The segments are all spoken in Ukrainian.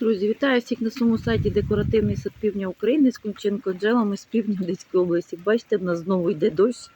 Друзі, вітаю всіх на своєму сайті Декоративний сад півдня України з Кунченко джелами з півдня Одеської області. Бачите, в нас знову йде дощ.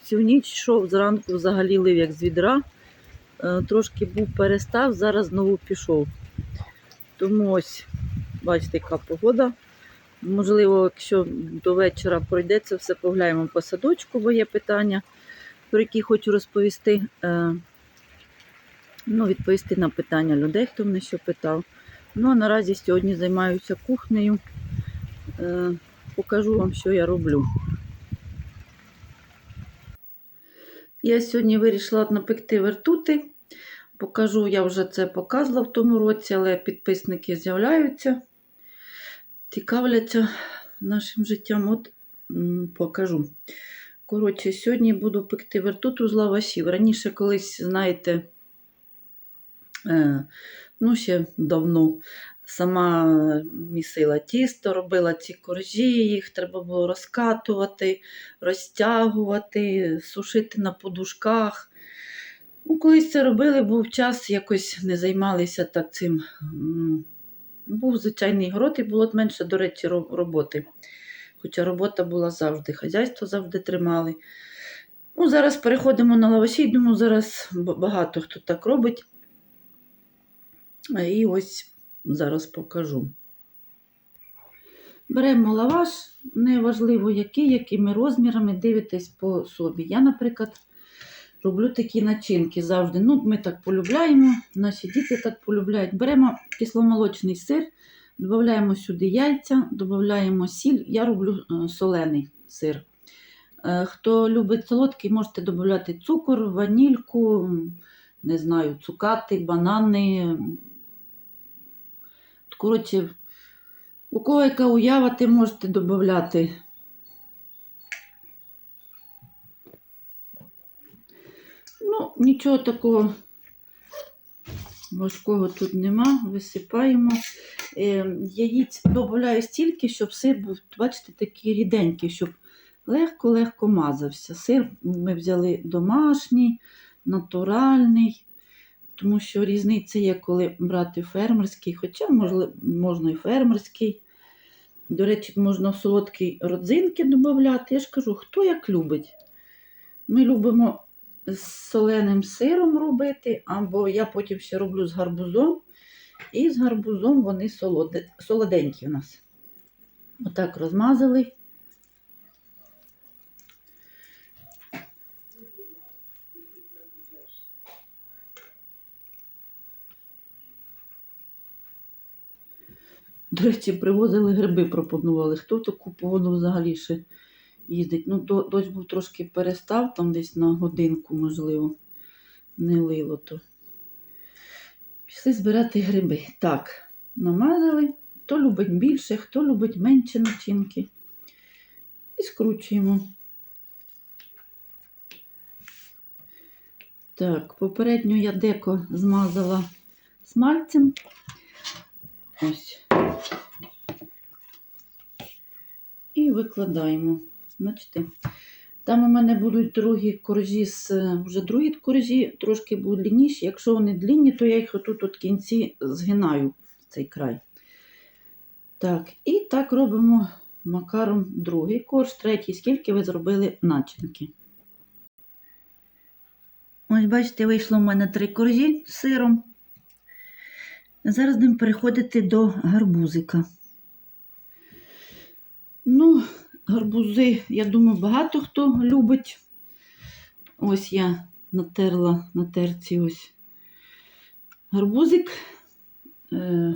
Всю ніч йшов зранку взагалі лив як з відра. Е, Трошки був перестав, зараз знову пішов. Тому ось, бачите, яка погода. Можливо, якщо до вечора пройдеться, все погляємо по садочку, бо є питання, про які хочу розповісти. Е, Ну, відповісти на питання людей, хто мене що питав. Ну, а наразі сьогодні займаюся кухнею. Е, покажу вам, що я роблю. Я сьогодні вирішила напекти вертути. Покажу, я вже це показувала в тому році, але підписники з'являються, цікавляться нашим життям. От покажу. Коротше, сьогодні буду пекти вертуту з лавашів. Раніше колись, знаєте, е, ну, ще давно сама місила тісто, робила ці коржі, їх треба було розкатувати, розтягувати, сушити на подушках. Ну, колись це робили, був час, якось не займалися так цим. Був звичайний город і було менше, до речі, роботи. Хоча робота була завжди, хазяйство завжди тримали. Ну, зараз переходимо на лаваші, думаю, зараз багато хто так робить. І ось зараз покажу. Беремо лаваш, неважливо який, якими розмірами, дивитесь по собі. Я, наприклад, роблю такі начинки завжди. Ну, Ми так полюбляємо, наші діти так полюбляють. Беремо кисломолочний сир, додаємо сюди яйця, додаємо сіль. Я роблю е, солений сир. Е, Хто любить солодкий, можете додати цукор, ванільку, не знаю, цукати, банани. Коротше, у кого яка уява, ти можете додати. Ну, нічого такого важкого тут нема. Висипаємо. Е, яїць додаю стільки, щоб сир був, бачите, такий ріденький, щоб легко-легко мазався. Сир ми взяли домашній, натуральний. Тому що різниця є, коли брати фермерський, хоча можливо, можна і фермерський. До речі, можна в солодкі родзинки додати. Я ж кажу, хто як любить. Ми любимо з соленим сиром робити, або я потім ще роблю з гарбузом. І з гарбузом вони солоденькі у нас. Отак розмазали. До речі, привозили гриби, пропонували. Хто в таку погоду взагалі ще їздить? Ну, до- дощ був трошки перестав, там десь на годинку, можливо, не лило то. Пішли збирати гриби. Так, намазали. Хто любить більше, хто любить менше начинки. І скручуємо. Так, попередньо я деко змазала смальцем. Ось. І викладаємо. Бачите? Там у мене будуть другі коржі з вже другі коржі, трошки будуть длинніші. Якщо вони длинні, то я їх отут от кінці згинаю цей край. Так, і так робимо макаром другий корж, третій, скільки ви зробили начинки. Ось, бачите, вийшло в мене три коржі з сиром. Зараз будемо переходити до гарбузика. Ну, гарбузи, я думаю, багато хто любить. Ось я натерла на терці ось гарбузик. Е,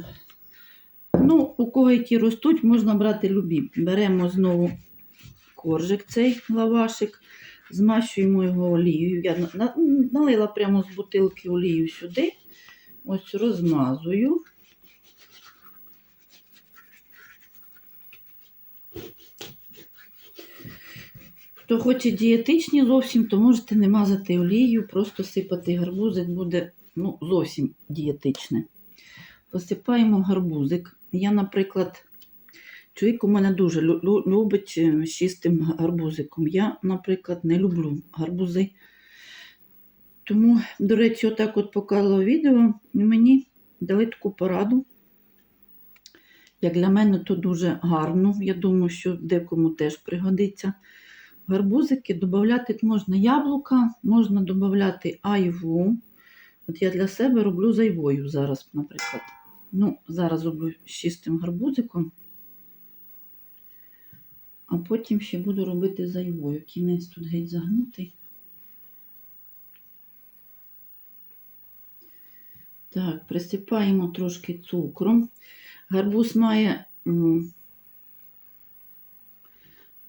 ну, у кого які ростуть, можна брати любі. Беремо знову коржик цей лавашик, змащуємо його олією. Я на- на- налила прямо з бутилки олію сюди. Ось розмазую. Хто хоче дієтичні зовсім, то можете не мазати олією, просто сипати гарбузик буде ну, зовсім дієтичне. Посипаємо гарбузик. Я, наприклад, чоловік у мене дуже лю- лю- любить е, з чистим гарбузиком. Я, наприклад, не люблю гарбузи. Тому, до речі, отак от показувала відео, і мені дали таку пораду. Як для мене, то дуже гарно. Я думаю, що декому теж пригодиться. Гарбузики додати можна яблука, можна додати айву. От я для себе роблю з айвою зараз, наприклад. Ну, зараз зроблю з чистим гарбузиком, а потім ще буду робити з айвою. Кінець тут геть загнутий. Так, присипаємо трошки цукром. Гарбуз має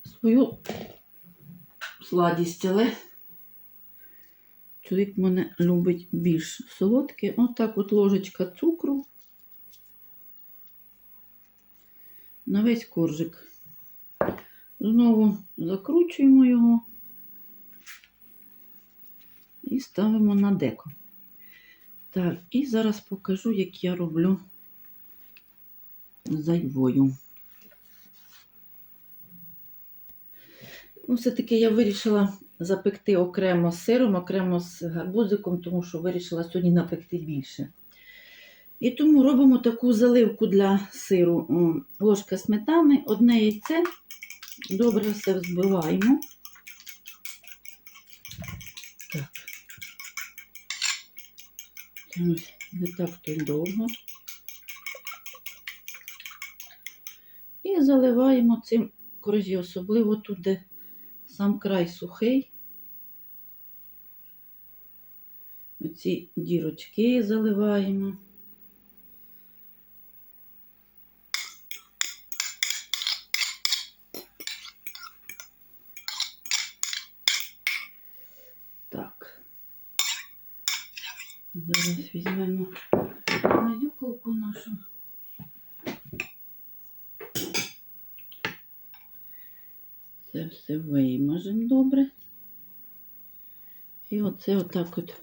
свою сладість, але чоловік мене любить більш солодке. Отак от ложечка цукру на весь коржик. Знову закручуємо його і ставимо на деко. Так, і зараз покажу, як я роблю з Ну, все-таки я вирішила запекти окремо з сиром, окремо з гарбузиком, тому що вирішила сьогодні напекти більше. І тому робимо таку заливку для сиру. Ложка сметани, одне яйце. Добре все взбиваємо. Так. Не так то й довго. І заливаємо цим коржі, особливо тут, де сам край сухий. Оці дірочки заливаємо. Так. Зараз візьмемо мазюкалку нашу. Це все вимажемо добре. І оце отак от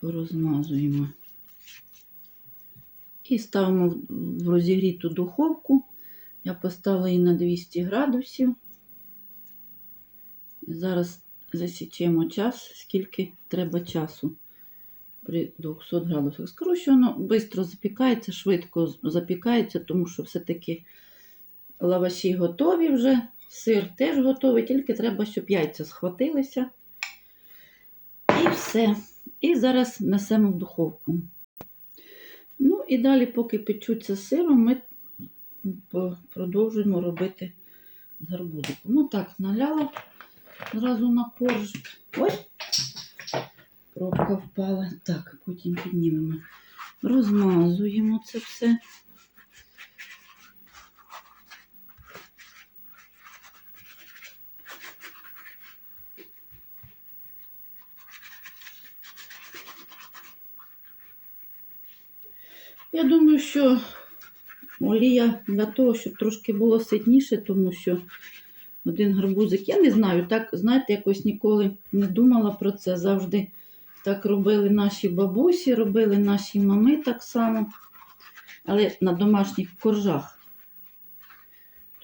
порозмазуємо. І ставимо в- розігріту духовку. Я поставила її на 200 градусів. Зараз засічемо час, скільки треба часу при 200 градусах. Скажу, що воно швидко запікається, швидко запікається, тому що все-таки лаваші готові вже, сир теж готовий, тільки треба, щоб яйця схватилися. І все. І зараз несемо в духовку. Ну і далі, поки печуться сиром, ми продовжуємо робити з гарбузиком. Ну так, наляла зразу на корж. Ой, пробка впала. Так, потім піднімемо. Розмазуємо це все. Я думаю, що олія для того, щоб трошки було ситніше, тому що один гарбузик, я не знаю, так, знаєте, якось ніколи не думала про це. Завжди так робили наші бабусі, робили наші мами так само, але на домашніх коржах.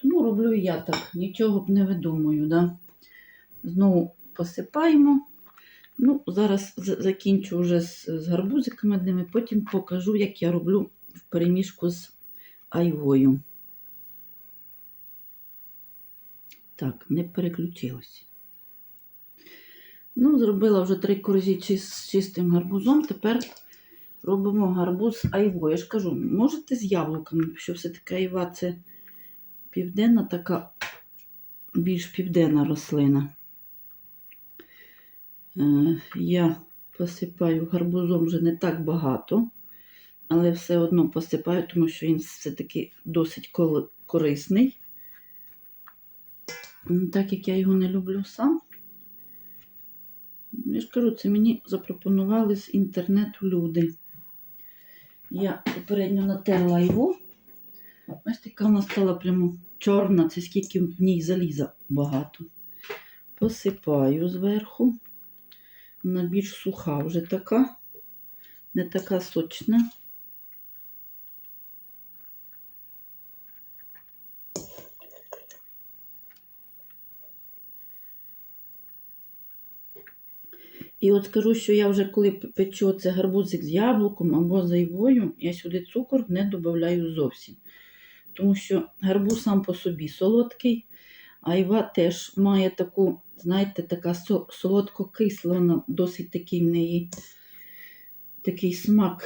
Тому роблю я так, нічого б не видумую. Да? Знову посипаємо. Ну, зараз закінчу вже з, з гарбузиками одними, потім покажу, як я роблю в перемішку з айвою. Так, не переключилось. Ну, зробила вже три коржі чи- з чистим гарбузом. Тепер робимо гарбуз з айвою. Я ж кажу, можете з яблуками, що все-таки айва це південна така, більш південна рослина. Е, Я посипаю гарбузом вже не так багато, але все одно посипаю, тому що він все-таки досить корисний. Так як я його не люблю сам. Я ж кажу, це мені запропонували з інтернету люди. Я попередньо натерла його. Ось така вона стала прямо чорна, це скільки в ній заліза багато. Посипаю зверху. Вона більш суха вже така, не така сочна. І от скажу, що я вже коли печу це гарбузик з яблуком або з айвою, я сюди цукор не додаю зовсім. тому що гарбуз сам по собі солодкий, айва теж має таку, знаєте, така солодко-кисла, вона досить такий в неї такий смак,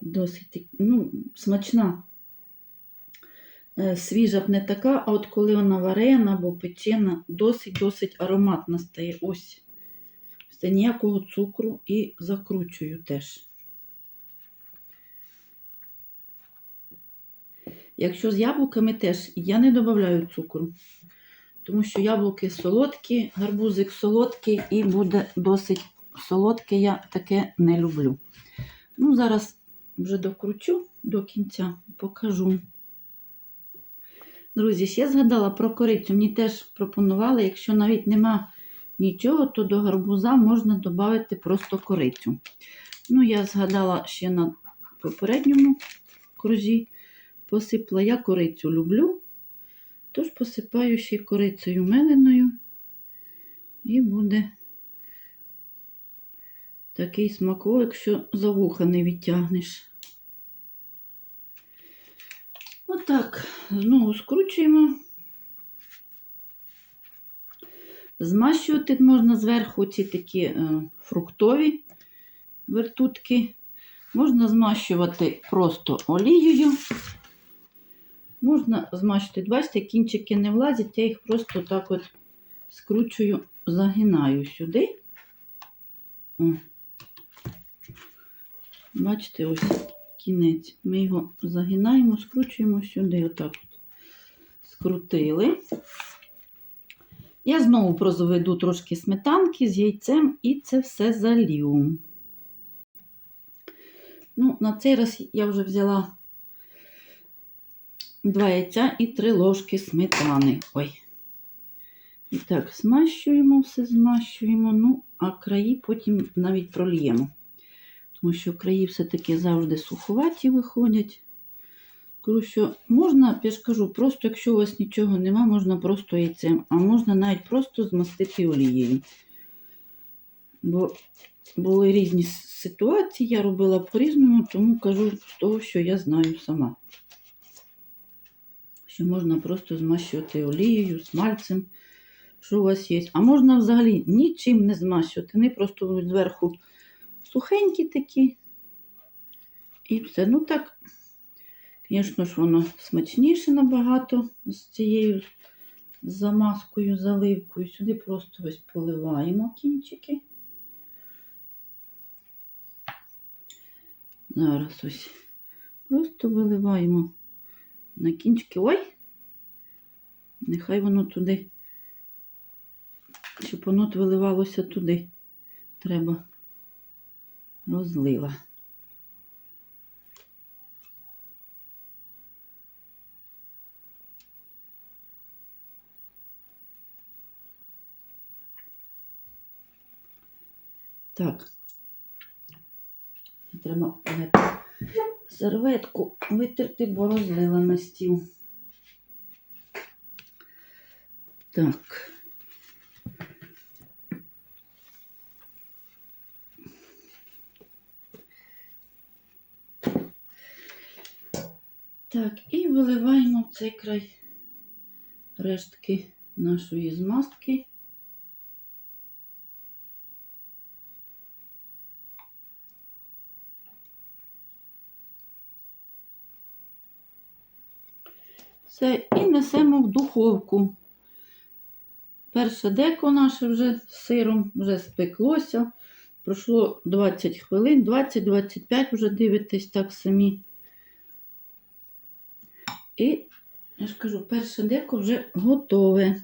досить ну, смачна. Е, Свіжа б не така, а от коли вона варена або печена, досить-досить ароматна стає. Ось. Це ніякого цукру і закручую теж. Якщо з яблуками теж я не додаю цукру, тому що яблуки солодкі, гарбузик солодкий і буде досить солодке, я таке не люблю. Ну, зараз вже докручу до кінця, покажу. Друзі, ще згадала про корицю. Мені теж пропонували, якщо навіть нема нічого, то до гарбуза можна додати просто корицю. Ну, я згадала ще на попередньому кружі, посипла. Я корицю люблю, тож посипаю ще корицею меленою, і буде такий смаколик, що за вуха не відтягнеш. Отак, знову скручуємо. Змащувати можна зверху ці такі е, фруктові вертутки. Можна змащувати просто олією. Можна змащувати, бачите, кінчики не влазять, я їх просто так от скручую, загинаю сюди. О. Бачите, ось кінець. Ми його загинаємо, скручуємо сюди, отак от. Скрутили. Я знову прозведу трошки сметанки з яйцем і це все залью. Ну, на цей раз я вже взяла два яйця і три ложки сметани. Ой. І так, змащуємо все, змащуємо, ну, а краї потім навіть прольємо. Тому що краї все-таки завжди суховаті виходять. Кажу, що можна, я ж кажу, просто якщо у вас нічого нема, можна просто яйцем, а можна навіть просто змастити олією. Бо були різні ситуації, я робила по-різному, тому кажу з того, що я знаю сама. Що можна просто змащувати олією, смальцем, що у вас є. А можна взагалі нічим не змащувати. Вони просто зверху сухенькі такі. І все. Ну так, звісно ж, воно смачніше набагато з цією замазкою, заливкою. Сюди просто ось поливаємо кінчики. Зараз ось просто виливаємо на кінчики. Ой! Нехай воно туди, щоб воно виливалося туди. Треба розлила. Так. Треба знаєте, серветку витерти, бо розлила на стіл. Так. Так, і виливаємо в цей край рештки нашої змазки. Все, і несемо в духовку. Перше деко наше вже з сиром вже спеклося. Пройшло 20 хвилин, 20-25 вже дивитесь так самі. І, я ж кажу, перше деко вже готове.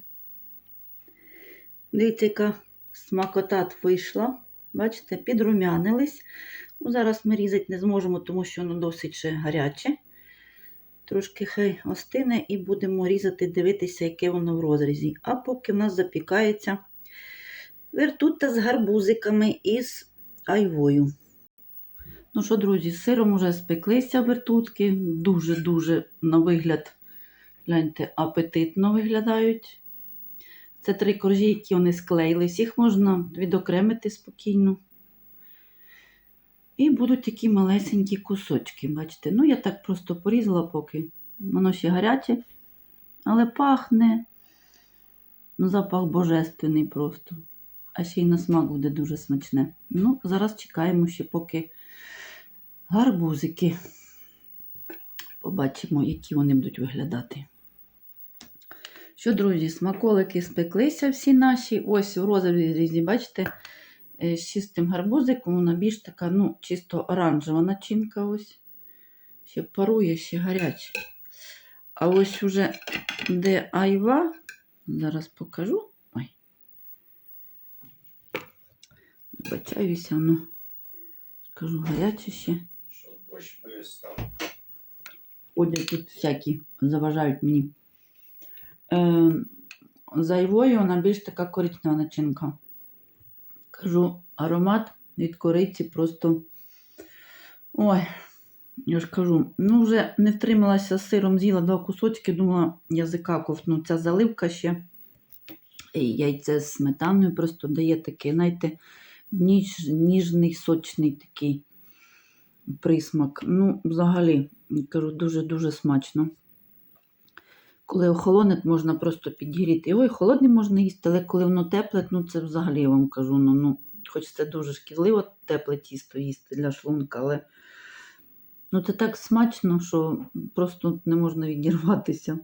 Дивіться, яка смакота вийшла. Бачите, підрумянились. Ну, зараз ми різати не зможемо, тому що воно досить ще гаряче. Трошки хай остине і будемо різати, дивитися, яке воно в розрізі. А поки в нас запікається вертута з гарбузиками і з айвою. Ну що, друзі, з сиром вже спеклися вертутки. Дуже-дуже на вигляд, гляньте, апетитно виглядають. Це три коржі, які вони склеїлись. Їх можна відокремити спокійно. І будуть такі малесенькі кусочки. Бачите, ну я так просто порізала поки. Воно ще гаряче, але пахне. Ну, запах божественний просто. А ще й на смак буде дуже смачне. Ну, зараз чекаємо ще поки гарбузики. Побачимо, які вони будуть виглядати. Що, друзі, смаколики спеклися всі наші. Ось у розрізі, бачите, з чистим гарбузиком, вона більш така, ну, чисто оранжева начинка ось. Ще парує, ще гаряче. А ось уже де айва, зараз покажу. Ой. Вибачаюся, ну, скажу гаряче ще. Ходять тут всякі, заважають мені. Е, за айвою вона більш така коричнева начинка. Кажу, аромат від кориці просто. Ой, я ж кажу, ну вже не втрималася з сиром, з'їла два кусочки, думала, язика ковтну. Ця заливка ще. І яйце з сметаною просто дає такий, знаєте, ніж, ніжний, сочний такий присмак. Ну, взагалі, кажу, дуже-дуже смачно. Коли охолоне, можна просто підігріти. Ой, холодне можна їсти, але коли воно тепле, ну це взагалі я вам кажу. Ну, ну, хоч це дуже шкідливо, тепле тісто їсти для шлунка, але ну, це так смачно, що просто не можна відірватися.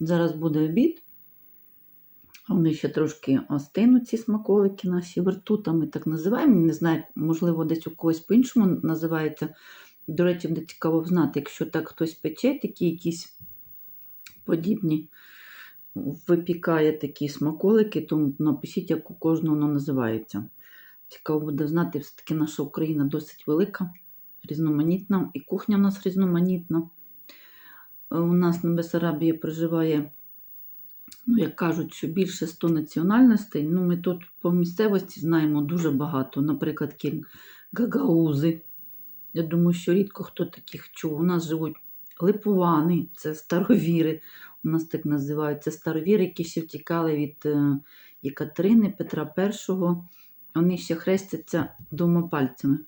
Зараз буде обід. Вони ще трошки остинуть, ці смаколики наші вертутами, так називаємо. Не знаю, можливо, десь у когось по-іншому називається. До речі, буде цікаво знати, якщо так хтось пече, такі якісь подібні, випікає такі смаколики, то напишіть, як у кожного воно називається. Цікаво буде знати, все-таки наша Україна досить велика, різноманітна, і кухня в нас різноманітна. Е, У нас на Бесарабії проживає ну, як кажуть, що більше 100 національностей. Ну, ми тут по місцевості знаємо дуже багато. Наприклад, кі гагаузи. Я думаю, що рідко хто таких чув. У нас живуть липувани, це старовіри. У нас так називають. Це старовіри, які ще втікали від е, Єкатерини, Петра І. Вони ще хрестяться двома пальцями.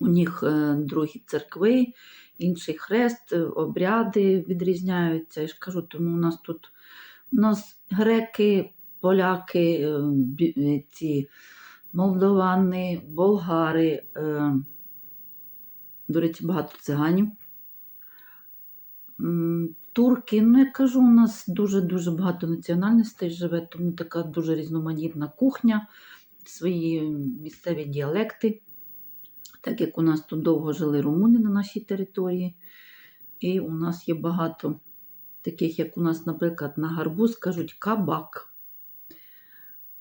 У них е, другі церкви, інший хрест, е, обряди відрізняються. Я ж кажу, тому у нас тут у нас греки, поляки, ці молдовани, болгари, до речі, багато циганів. Турки, ну я кажу, у нас дуже-дуже багато національностей живе, тому така дуже різноманітна кухня, свої місцеві діалекти так як у нас тут довго жили румуни на нашій території, і у нас є багато таких, як у нас, наприклад, на гарбуз кажуть кабак.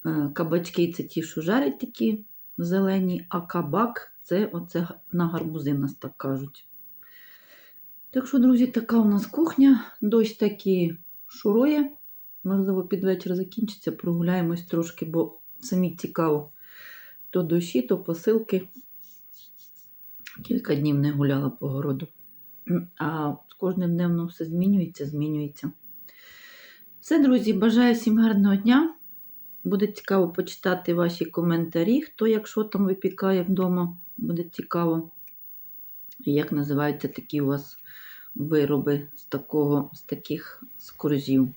Е, Кабачки це ті, що жарять такі зелені, а кабак це оце на гарбузи нас так кажуть. Так що, друзі, така у нас кухня. Дощ таки шурує. Можливо, під вечір закінчиться, прогуляємось трошки, бо самі цікаво. То дощі, то посилки. Кілька днів не гуляла по городу. А з кожним днем воно все змінюється, змінюється. Все, друзі, бажаю всім гарного дня. Буде цікаво почитати ваші коментарі, хто якщо там випікає вдома, буде цікаво. І як називаються такі у вас вироби з, такого, з таких скорзів.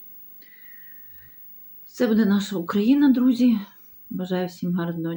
Це буде наша Україна, друзі. Бажаю всім гарного дня.